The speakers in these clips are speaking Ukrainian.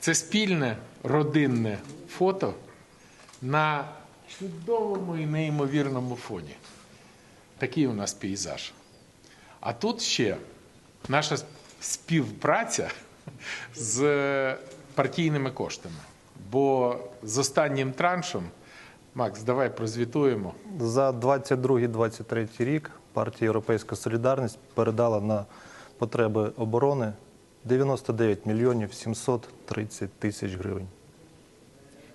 Це спільне родинне фото на чудовому і неймовірному фоні. Такий у нас пейзаж. А тут ще наша співпраця з партійними коштами. Бо з останнім траншем, Макс, давай прозвітуємо. За 22-23 рік партія Європейська Солідарність передала на потреби оборони 99 мільйонів 730 тисяч гривень.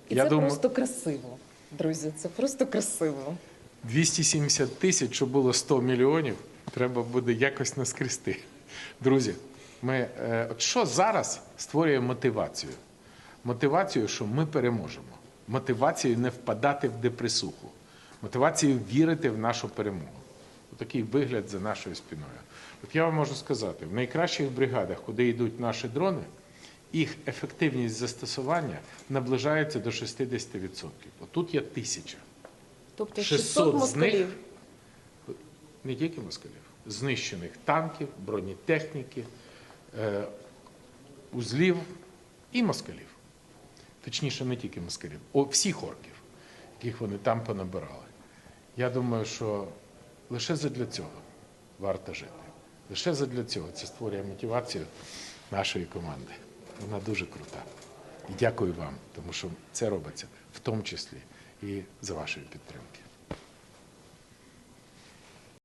І Я це думаю- просто красиво, друзі. Це просто красиво. 270 тисяч, що було 100 мільйонів, треба буде якось наскрести. Друзі, ми е, от що зараз створює мотивацію? Мотивацію, що ми переможемо. Мотивацію не впадати в депресуху. Мотивацію вірити в нашу перемогу. Такий вигляд за нашою спиною. От я вам можу сказати, в найкращих бригадах, куди йдуть наші дрони, їх ефективність застосування наближається до 60%. Отут є тисяча. Тобто 600 600 з них не тільки москалів, знищених танків, бронетехніки, е, узлів і москалів. Точніше, не тільки москалів, о, всіх орків, яких вони там понабирали. Я думаю, що лише задля цього варто жити. Лише задля цього це створює мотивацію нашої команди. Вона дуже крута. І дякую вам, тому що це робиться в тому числі і за вашої підтримки.